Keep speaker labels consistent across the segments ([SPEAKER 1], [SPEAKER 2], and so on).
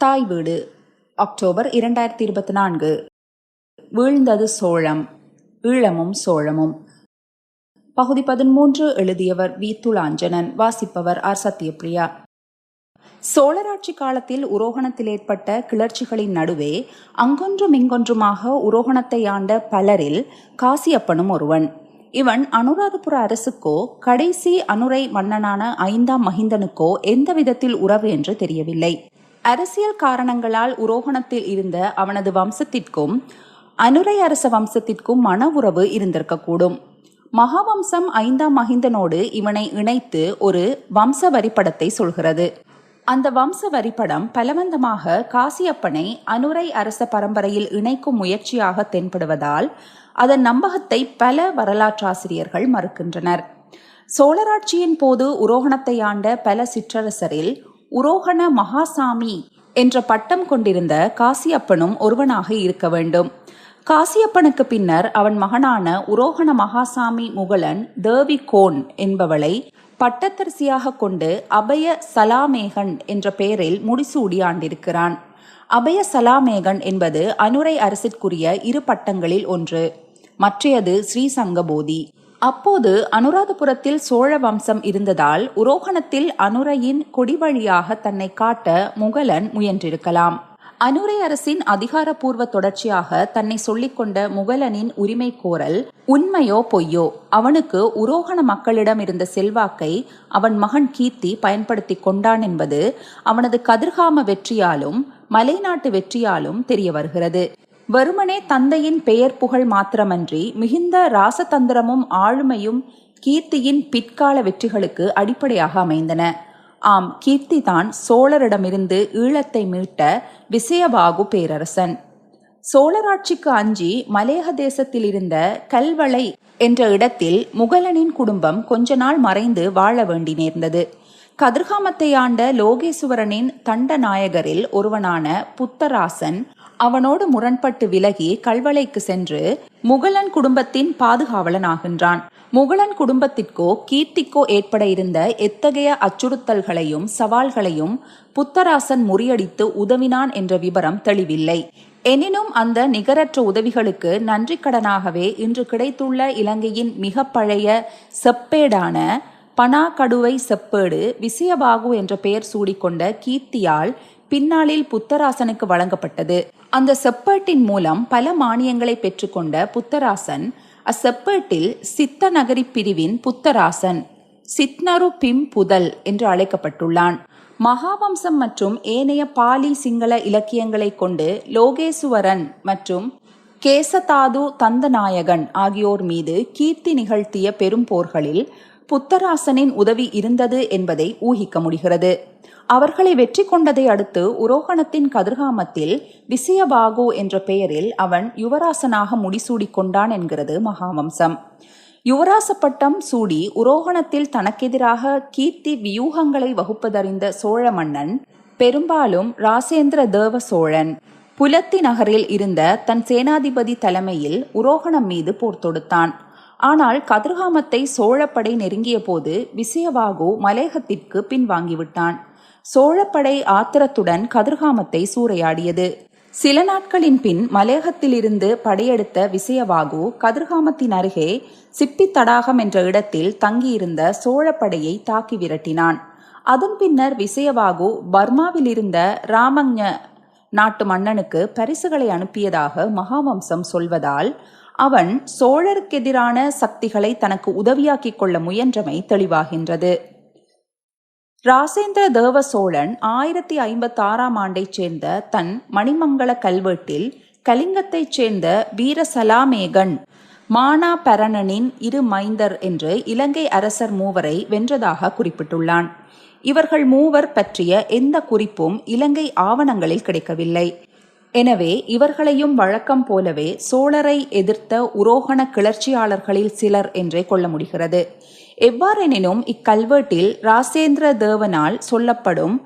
[SPEAKER 1] தாய் வீடு அக்டோபர் இரண்டாயிரத்தி இருபத்தி நான்கு. வீழ்ந்தது சோழம் ஈழமும் சோழமும். பகுதி பதிமூன்று எழுதியவர் வி. துளாஞ்சனன் வாசிப்பவர் ஆர். சத்யபிரியா. சோழராட்சி காலத்தில் உரோகணத்தில் ஏற்பட்ட கிளர்ச்சிகளின் நடுவே அங்கொன்றும் இங்கொன்றுமாக உரோகணத்தை ஆண்ட பலரில் காசியப்பனும் ஒருவன். இவன் அனுராதபுர அரசுக்கோ கடைசி அனுரை மன்னனான ஐந்தாம் மகிந்தனுக்கோ எந்த விதத்தில் உறவு என்று தெரியவில்லை. அரசியல் காரணங்களால் உரோகணத்தில் இருந்த அவனது வம்சத்திற்கும் அனுரை அரச வம்சத்திற்கும் மன உறவு இருந்திருக்கக்கூடும். மகாவம்சம் ஐந்தாம் மகிந்தனோடு இவனை இணைத்து ஒரு வம்ச வரிப்படத்தை சொல்கிறது. அந்த வம்ச வரிப்படம் பலவந்தமாக காசியப்பனை அனுரை அரச பரம்பரையில் இணைக்கும் முயற்சியாக தென்படுவதால் அதன் நம்பகத்தை பல வரலாற்றாசிரியர்கள் மறுக்கின்றனர். சோழராட்சியின் போது உரோகணத்தை ஆண்ட பல சிற்றரசரில் உரோகண மகாசாமி என்ற பட்டம் கொண்டிருந்த காசியப்பனும் ஒருவனாக இருக்க வேண்டும். காசியப்பனுக்கு பின்னர் அவன் மகனான உரோகண மகாசாமி முகலன் தேவி கோன் என்பவளை பட்டத்தரிசியாக கொண்டு அபய சலாமேகன் என்ற பெயரில் முடிசூடி ஆண்டிருக்கிறான். அபய சலாமேகன் என்பது அனுரை அரசிற்குரிய இரு பட்டங்களில் ஒன்று. மற்றையது ஸ்ரீசங்கபோதி அப்போது அனுராதபுரத்தில் சோழ வம்சம் இருந்ததால் உரோகணத்தில் அனுரையின் கொடிவழியாக தன்னை காட்ட முகலன் முயன்றிருக்கலாம். அனுரை அரசின் அதிகாரப்பூர்வ தொடர்ச்சியாக தன்னை சொல்லிக்கொண்ட முகலனின் உரிமை கோரல் உண்மையோ பொய்யோ? அவனுக்கு உரோகண மக்களிடம் இருந்த செல்வாக்கை அவன் மகன் கீர்த்தி பயன்படுத்தி கொண்டான் என்பது அவனது கதிர்காம வெற்றியாலும் மலைநாட்டு வெற்றியாலும் தெரிய வருகிறது. வெறுமனே தந்தையின் பெயர் புகழ் மாத்திரமன்றி மிகுந்த ராசதந்திரமும் ஆளுமையும் கீர்த்தியின் பிற்கால வெற்றிகளுக்கு அடிப்படையாக அமைந்தன. ஆம் கீர்த்தி தான் சோழரிடமிருந்து ஈழத்தை மீட்ட விசயபாகு பேரரசன். சோழராட்சிக்கு அஞ்சி மலேக தேசத்தில் இருந்த கல்வளை என்ற இடத்தில் முகலனின் குடும்பம் கொஞ்ச நாள் மறைந்து வாழ வேண்டி நேர்ந்தது. கதிர்காமத்தை ஆண்ட லோகேசுவரனின் தண்டநாயகரில் ஒருவனான புத்தராசன் அவனோடு முரண்பட்டு விலகி கல்வளைக்கு சென்று முகலன் குடும்பத்தின் பாதுகாவலன் ஆகின்றான் முகலன் குடும்பத்திற்கோ கீர்த்திக்கோ ஏற்பட இருந்த எத்தகைய அச்சுறுத்தல்களையும் சவால்களையும் புத்தராசன் முறியடித்து உதவினான் என்ற விவரம் தெளிவில்லை. எனினும் அந்த நிகரற்ற உதவிகளுக்கு நன்றி கடனாகவே இன்று கிடைத்துள்ள இலங்கையின் மிக பழைய செப்பேடான பனாகடுவை செப்பேடு விசயபாகு என்ற பெயர் சூடிக்கொண்ட கீர்த்தியால் பின்னாளில் புத்தராசனுக்கு வழங்கப்பட்டது. அந்த செப்பேட்டின் மூலம் பல மானியங்களை பெற்றுக்கொண்ட புத்தராசன் அச்செப்பேட்டில் சித்த நகரி பிரிவின் புத்தராசன் சித்னரு பிம் புதல் என்று அழைக்கப்பட்டுள்ளான். மகாவம்சம் மற்றும் ஏனைய பாலி சிங்கள இலக்கியங்களை கொண்டு லோகேசுவரன் மற்றும் கேசதாது தந்தநாயகன் ஆகியோர் மீது கீர்த்தி நிகழ்த்திய பெரும் போர்களில் புத்தராசனின் உதவி இருந்தது என்பதை ஊகிக்க முடிகிறது. அவர்களை வெற்றி கொண்டதை அடுத்து உரோகணத்தின் கதிர்காமத்தில் விசயபாகு என்ற பெயரில் அவன் யுவராசனாக முடிசூடி கொண்டான் என்கிறது மகாவம்சம். யுவராச பட்டம் சூடி உரோகணத்தில் தனக்கெதிராக கீர்த்தி வியூகங்களை வகுப்பதறிந்த சோழ மன்னன் பெரும்பாலும் ராசேந்திர தேவ சோழன். புலத்தி நகரில் இருந்த தன் சேனாதிபதி தலைமையில் உரோகணம் மீது போர் தொடுத்தான். ஆனால் கதிர்காமத்தை சோழப்படை நெருங்கிய போது விசயவாகு மலேகத்திற்கு பின்வாங்கிவிட்டான். சோழப்படை ஆத்திரத்துடன் கதிர்காமத்தை சூறையாடியது. சில நாட்களின் பின் மலையகத்திலிருந்து படையெடுத்த விசயவாகு கதிர்காமத்தின் அருகே சிப்பி தடாகம் என்ற இடத்தில் தங்கியிருந்த சோழப்படையை தாக்கி விரட்டினான். அதன் பின்னர் விசயவாகு பர்மாவில் இருந்த ராமஞ நாட்டு மன்னனுக்கு பரிசுகளை அனுப்பியதாக மகாவம்சம் சொல்வதால் அவன் சோழருக்கெதிரான சக்திகளை தனக்கு உதவியாக்கிக் கொள்ள முயன்றமை தெளிவாகின்றது. ராசேந்திர தேவ சோழன் ஆயிரத்தி ஐம்பத்தி ஆறாம் ஆண்டைச் சேர்ந்த தன் மணிமங்கள கல்வெட்டில் கலிங்கத்தைச் சேர்ந்த வீரசலாமேகன் மானா பரணனின் இரு மைந்தர் என்று இலங்கை அரசர் மூவரை வென்றதாக குறிப்பிட்டுள்ளான். இவர்கள் மூவர் பற்றிய எந்த குறிப்பும் இலங்கை ஆவணங்களில் கிடைக்கவில்லை. எனவே இவர்களையும் வழக்கம் போலவே சோழரை எதிர்த்த உரோகண கிளர்ச்சியாளர்களில் சிலர் என்றே கொள்ள முடிகிறது. எவ்வாறெனினும் இக்கல்வெட்டில் ராசேந்திர தேவனால் சொல்லப்படும்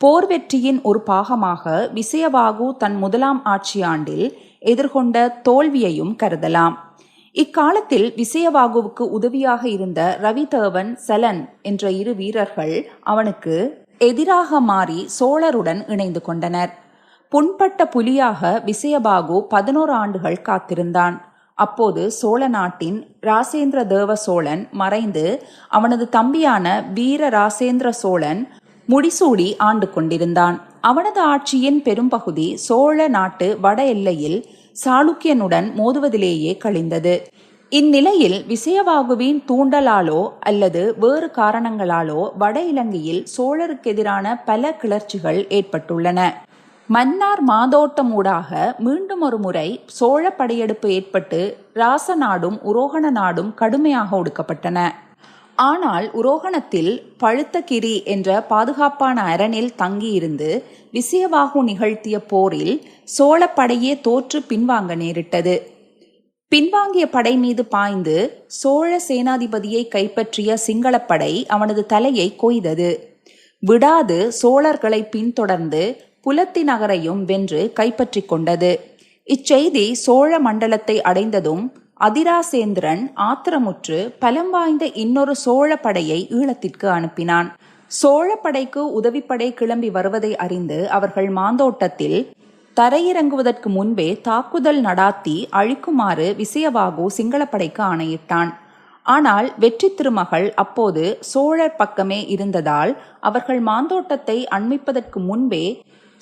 [SPEAKER 1] போர் வெற்றியின் ஒரு பாகமாக விசயவாகு தன் முதலாம் ஆட்சியாண்டில் எதிர்கொண்ட தோல்வியையும் கருதலாம். இக்காலத்தில் விசயவாகுவுக்கு உதவியாக இருந்த ரவிதேவன் சலன் என்ற இரு வீரர்கள் அவனுக்கு எதிராக மாறி சோழருடன் இணைந்து கொண்டனர். புண்பட்ட புலியாக விசயபாகு பதினோரு ஆண்டுகள் காத்திருந்தான். அப்போது சோழ நாட்டின் ராசேந்திர தேவ சோழன் மறைந்து அவனது தம்பியான வீர ராசேந்திர சோழன் முடிசூடி ஆண்டு கொண்டிருந்தான். அவனது ஆட்சியின் பெரும்பகுதி சோழ நாட்டு வட எல்லையில் சாளுக்கியனுடன் மோதுவதிலேயே கழிந்தது. இந்நிலையில் விசயவாகுவின் தூண்டலாலோ அல்லது வேறு காரணங்களாலோ வட இலங்கையில் சோழருக்கெதிரான பல கிளர்ச்சிகள் ஏற்பட்டுள்ளன. மன்னார் மாதோட்டமூடாக மீண்டும் ஒரு முறை சோழ படையெடுப்பு ஏற்பட்டு ராசநாடும் உரோகண நாடும் கடுமையாக ஒடுக்கப்பட்டன. ஆனால் உரோகணத்தில் பழுத்தகிரி என்ற பாதுகாப்பான அரணில் தங்கியிருந்து விசயவாகு நிகழ்த்திய போரில் சோழப்படையே தோற்று பின்வாங்க நேரிட்டது. பின்வாங்கிய படை மீது பாய்ந்து சோழ சேனாதிபதியை கைப்பற்றிய சிங்களப்படை அவனது தலையை கொய்தது. விடாது சோழர்களை பின்தொடர்ந்து புலத்தி நகரையும் வென்று கைப்பற்றிக் கொண்டது. இச்செய்தி சோழ மண்டலத்தை அடைந்ததும் அதிராசேந்திரன் ஆத்திரமுற்று பலம் வாய்ந்த இன்னொரு சோழ படையை ஈழத்திற்கு அனுப்பினான். சோழ படைக்கு உதவிப்படை கிளம்பி வருவதை அறிந்து அவர்கள் மாந்தோட்டத்தில் தரையிறங்குவதற்கு முன்பே தாக்குதல் நடாத்தி அழிக்குமாறு விசயவாகு சிங்களப்படைக்கு ஆணையிட்டான். ஆனால் வெற்றி திருமகள் அப்போது சோழர் பக்கமே இருந்ததால் அவர்கள் மாந்தோட்டத்தை அண்மிப்பதற்கு முன்பே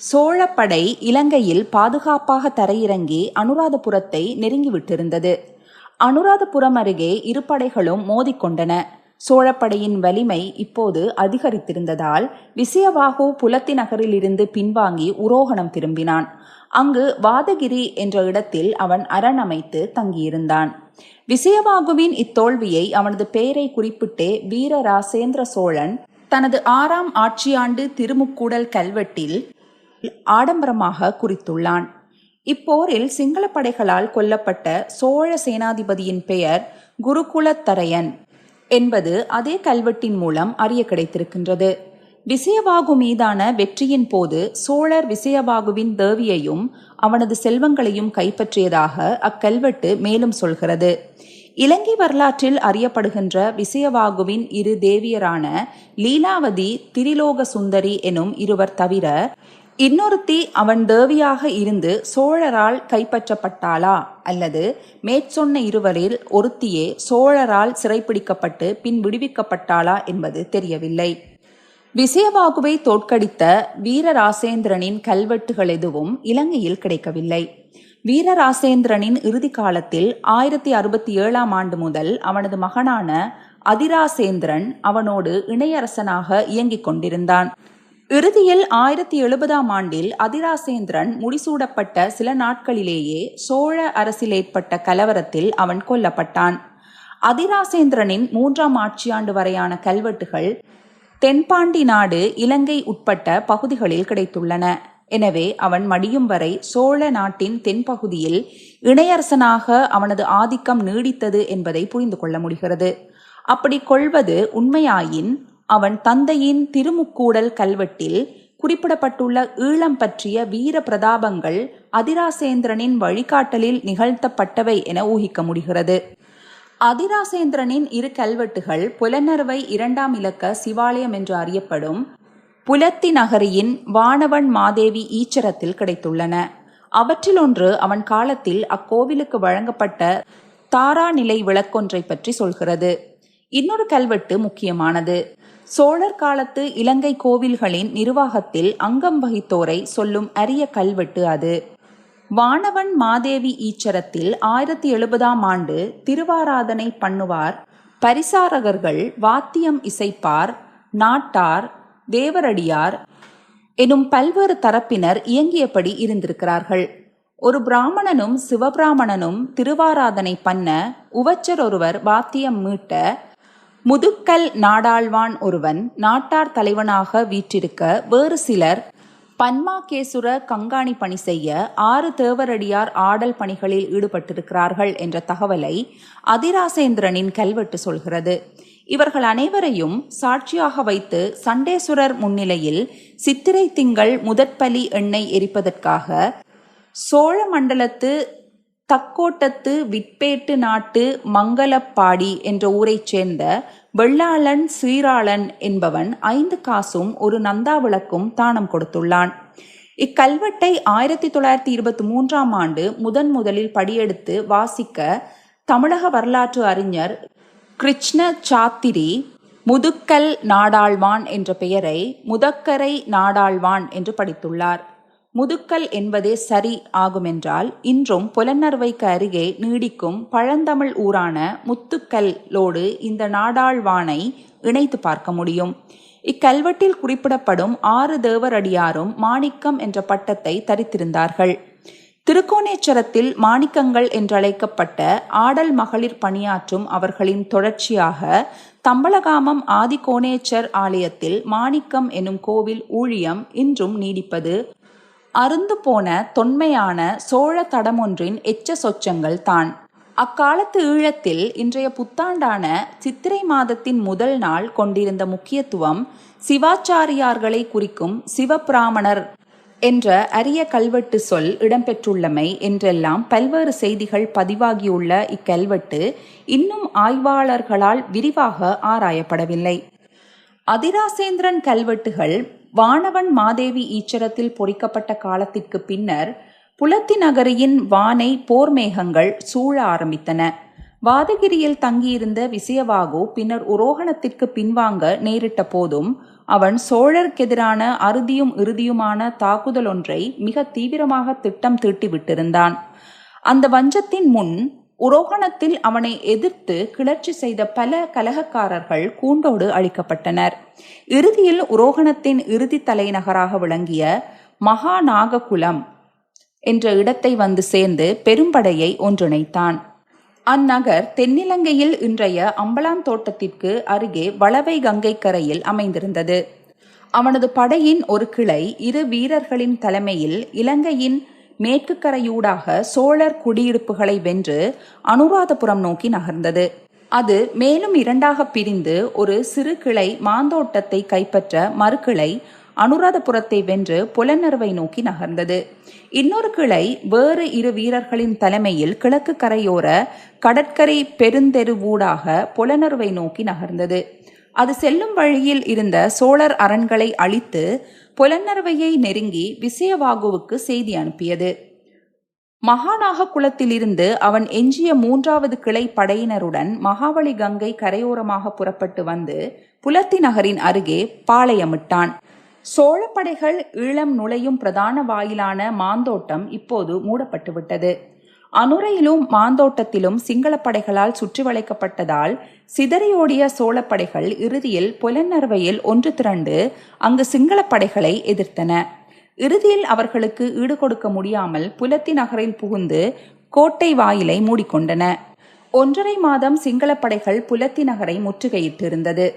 [SPEAKER 1] சோழப்படை இலங்கையில் பாதுகாப்பாக தரையிறங்கி அனுராதபுரத்தை நெருங்கிவிட்டிருந்தது. அனுராதபுரம் அருகே இரு படைகளும் மோதிக்கொண்டன. சோழப்படையின் வலிமை இப்போது அதிகரித்திருந்ததால் விசயவாகு புலத்தி நகரிலிருந்து பின்வாங்கி உரோகணம் திரும்பினான். அங்கு வாதகிரி என்ற இடத்தில் அவன் அரண் அமைத்து தங்கியிருந்தான். விசயவாகுவின் இத்தோல்வியை அவனது பெயரை குறிப்பிட்டே வீர ராசேந்திர சோழன் தனது ஆறாம் ஆட்சியாண்டு திருமுக்கூடல் கல்வெட்டில் ஆடம்பரமாக குறித்துள்ளான். இப்போரில் சிங்கள படைகளால் கொல்லப்பட்ட சோழ சேனாதிபதியின் பெயர் குருகுலத்தரையன் என்பது அதே கல்வெட்டின் மூலம் அறிய கிடைத்திருக்கின்றது. விசயபாகு மீதான வெற்றியின் போது சோழர் விசயபாகுவின் தேவியையும் அவனது செல்வங்களையும் கைப்பற்றியதாக அக்கல்வெட்டு மேலும் சொல்கிறது. இலங்கை வரலாற்றில் அறியப்படுகின்ற விசயவாகுவின் இரு தேவியரான லீலாவதி திரிலோக சுந்தரி எனும் இருவர் தவிர இன்னொருத்தி அவன் தேவியாக இருந்து சோழரால் கைப்பற்றப்பட்டாளா? அல்லது மேற்சொன்ன இருவரில் ஒருத்தியே சோழரால் சிறைப்பிடிக்கப்பட்டு பின் விடுவிக்கப்பட்டாளா என்பது தெரியவில்லை. விசயவாகுவை தோற்கடித்த வீரராசேந்திரனின் கல்வெட்டுகள் எதுவும் இலங்கையில் கிடைக்கவில்லை. வீரராசேந்திரனின் இறுதி காலத்தில் ஆயிரத்தி அறுபத்தி ஏழாம் ஆண்டு முதல் அவனது மகனான அதிராசேந்திரன் அவனோடு இணையரசனாக இயங்கிக் கொண்டிருந்தான். இறுதியில் ஆயிரத்தி எழுபதாம் ஆண்டில் அதிராசேந்திரன் முடிசூடப்பட்ட சில நாட்களிலேயே சோழ அரசில் ஏற்பட்ட கலவரத்தில் அவன் கொல்லப்பட்டான். அதிராசேந்திரனின் மூன்றாம் ஆட்சியாண்டு வரையான கல்வெட்டுகள் தென்பாண்டி நாடு இலங்கை உட்பட்ட பகுதிகளில் கிடைத்துள்ளன. எனவே அவன் மடியும் வரை சோழ நாட்டின் தென்பகுதியில் இணையரசனாக அவனது ஆதிக்கம் நீடித்தது என்பதை புரிந்து கொள்ள முடிகிறது. அப்படி கொள்வது உண்மையாயின் அவன் தந்தையின் திருமுக்கூடல் கல்வெட்டில் குறிப்பிடப்பட்டுள்ள ஈழம் பற்றிய வீர பிரதாபங்கள் அதிராசேந்திரனின் வழிகாட்டலில் நிகழ்த்தப்பட்டவை என ஊகிக்க முடிகிறது. அதிராசேந்திரனின் இரு கல்வெட்டுகள் புலனறுவை இரண்டாம் இலக்க சிவாலயம் என்று அறியப்படும் புலத்தி நகரியின் வானவன் மாதேவி ஈச்சரத்தில் கிடைத்துள்ளன. அவற்றில் ஒன்று அவன் காலத்தில் அக்கோவிலுக்கு வழங்கப்பட்ட தாராநிலை விளக்கொன்றை பற்றி சொல்கிறது. இன்னொரு கல்வெட்டு முக்கியமானது. சோழர் காலத்து இலங்கை கோவில்களின் நிர்வாகத்தில் அங்கம் வகித்தோரை சொல்லும் அரிய கல்வெட்டு அது. வானவன் மாதேவி ஈச்சரத்தில் ஆயிரத்தி எழுபதாம் ஆண்டு திருவாராதனை பண்ணுவார். பரிசாரகர்கள் வாத்தியம் இசைப்பார் நாட்டார் தேவரடியார் எனும் பல்வேறு தரப்பினர் இயங்கியபடி இருந்திருக்கிறார்கள். ஒரு பிராமணனும் சிவபிராமணனும் திருவாராதனை பண்ண உவச்சர் ஒருவர் வாத்தியம் மீட்ட முதுக்கல் நாடாழ்வான் ஒருவன் நாட்டார் தலைவனாக வீற்றிருக்க வேறு சிலர் பன்மாகேசுர கங்காணி பணி செய்ய ஆறு தேவரடியார் ஆடல் பணிகளில் ஈடுபட்டிருக்கிறார்கள் என்ற தகவலை அதிராசேந்திரனின் கல்வெட்டு சொல்கிறது. இவர்கள் அனைவரையும் சாட்சியாக வைத்து சண்டேஸ்வரர் முன்னிலையில் சித்திரை திங்கள் முதற்பலி எண்ணெய் எரிப்பதற்காக சோழ மண்டலத்து தக்கோட்டத்து விற்பேட்டு நாட்டு மங்களப்பாடி என்ற ஊரைச் சேர்ந்த வெள்ளாளன் சீராளன் என்பவன் ஐந்து காசும் ஒரு நந்தா விளக்கும் தானம் கொடுத்துள்ளான். இக்கல்வெட்டை ஆயிரத்தி தொள்ளாயிரத்தி இருபத்தி மூன்றாம் ஆண்டு முதன் முதலில் படியெடுத்து வாசிக்க தமிழக வரலாற்று அறிஞர் கிருஷ்ண சாத்திரி முதுக்கல் நாடாழ்வான் என்ற பெயரை முதக்கரை நாடாழ்வான் என்று படித்துள்ளார். முதுக்கல் என்பதே சரி ஆகுமென்றால் இன்றும் புலன்னர்வைக்கு அருகே நீடிக்கும் பழந்தமிழ் ஊரான முத்துக்கல்லோடு இந்த நாடாழ்வானை இணைத்து பார்க்க முடியும். இக்கல்வெட்டில் குறிப்பிடப்படும் ஆறு தேவரடியாரும் மாணிக்கம் என்ற பட்டத்தை தரித்திருந்தார்கள். திருக்கோணேச்சரத்தில் மாணிக்கங்கள் என்றழைக்கப்பட்ட ஆடல் மகளிர் பணியாற்றும் அவர்களின் தொடர்ச்சியாக தம்பலகாமம் ஆதிகோணேச்சர் ஆலயத்தில் மாணிக்கம் எனும் கோவில் ஊழியம் இன்றும் நீடிப்பது அருந்து போன தொன்மையான சோழ தடமொன்றின் எச்ச சொச்சங்கள் தான். அக்காலத்து ஈழத்தில் இன்றைய புத்தாண்டான சித்திரை மாதத்தின் முதல் நாள் கொண்டிருந்த முக்கியத்துவம் சிவாச்சாரியார்களை குறிக்கும் சிவபிராமணர் என்ற அரிய கல்வெட்டு சொல் இடம்பெற்றுள்ளமை என்றெல்லாம் பல்வேறு செய்திகள் பதிவாகியுள்ள இக்கல்வெட்டு இன்னும் ஆய்வாளர்களால் விரிவாக ஆராயப்படவில்லை. அதிராசேந்திரன் கல்வெட்டுகள் வானவன் மாதேவி ஈச்சரத்தில் பொறிக்கப்பட்ட காலத்திற்கு பின்னர் புலத்தி நகரியின் வானை போர் மேகங்கள் சூழ ஆரம்பித்தன. வாதகிரியில் தங்கியிருந்த விசயவாகு பின்னர் உரோகணத்திற்கு பின்வாங்க நேரிட்ட போதும் அவன் சோழருக்கெதிரான அறுதியும் இறுதியுமான தாக்குதல் ஒன்றை மிக தீவிரமாக திட்டம் தீட்டிவிட்டிருந்தான். அந்த வஞ்சத்தின் முன் உரோகணத்தில் அவனை எதிர்த்து கிளர்ச்சி செய்த பல கலகக்காரர்கள் கூண்டோடு அழிக்கப்பட்டனர். இறுதியில் உரோகணத்தின் இறுதி தலைநகராக விளங்கிய மகாநாககுலம் என்ற இடத்தை வந்து சேர்ந்து பெரும்படையை ஒன்றிணைத்தான். அந்நகர் தென்னிலங்கையில் இன்றைய அம்பலான் தோட்டத்திற்கு அருகே வளவை கங்கை கரையில் அமைந்திருந்தது. அவனது படையின் ஒரு கிளை இரு வீரர்களின் தலைமையில் இலங்கையின் மேற்கு கரையூடாக சோழர் குடியிருப்புகளை வென்று அனுராதபுரம் நோக்கி நகர்ந்தது. அது மேலும் இரண்டாக பிரிந்து ஒரு சிறு கிளை மாந்தோட்டத்தை கைப்பற்ற மறுகிளை அனுராதபுரத்தை வென்று புலனர்வை நோக்கி நகர்ந்தது. இன்னொரு கிளை வேறு இரு வீரர்களின் தலைமையில் கிழக்கு கரையோர கடற்கரை பெருந்தெருவூடாக புலனர்வை நோக்கி நகர்ந்தது. அது செல்லும் வழியில் இருந்த சோழர் அரண்களை அழித்து புலனறுவையை நெருங்கி விசயவாகுவுக்கு செய்தி அனுப்பியது. மகாநாக குளத்திலிருந்து அவன் எஞ்சிய மூன்றாவது கிளை படையினருடன் மகாவளி கங்கை கரையோரமாக புறப்பட்டு வந்து புலத்தி நகரின் அருகே பாளையமிட்டான். சோழப்படைகள் ஈழம் நுழையும் பிரதான வாயிலான மாந்தோட்டம் இப்போது மூடப்பட்டுவிட்டது. அனுரையிலும் மாந்தோட்டத்திலும் சிங்கள படைகளால் சுற்றி வளைக்கப்பட்டதால் சிதறியோடிய சோழப்படைகள் இறுதியில் புலனறுவையில் ஒன்று திரண்டு அங்கு சிங்கள படைகளை எதிர்த்தன. இறுதியில் அவர்களுக்கு ஈடுகொடுக்க முடியாமல் புலத்தி நகரில் புகுந்து கோட்டை வாயிலை மூடிக்கொண்டன. ஒன்றரை மாதம் சிங்கள படைகள் புலத்தி நகரை முற்றுகையிட்டிருந்தது.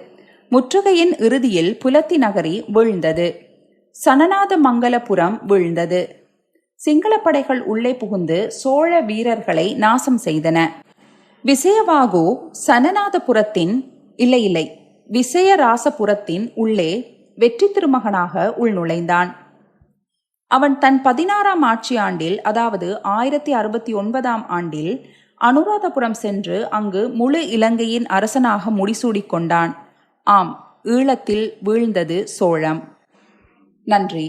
[SPEAKER 1] முற்றுகையின் இறுதியில் புலத்தி நகரி வீழ்ந்தது. சனநாத மங்கலபுரம் வீழ்ந்தது. சிங்கள படைகள் உள்ளே புகுந்து சோழ வீரர்களை நாசம் செய்தன. விசயவாகு சனநாதபுரத்தின் இல்லை இல்லை விசயராசபுரத்தின் உள்ளே வெற்றி திருமகனாக உள்நுழைந்தான். அவன் தன் பதினாறாம் ஆட்சி ஆண்டில் அதாவது ஆயிரத்தி அறுபத்தி ஒன்பதாம் ஆண்டில் அனுராதபுரம் சென்று அங்கு முழு இலங்கையின் அரசனாக முடிசூடிக் கொண்டான். ஆம் ஈழத்தில் வீழ்ந்தது சோழம். நன்றி.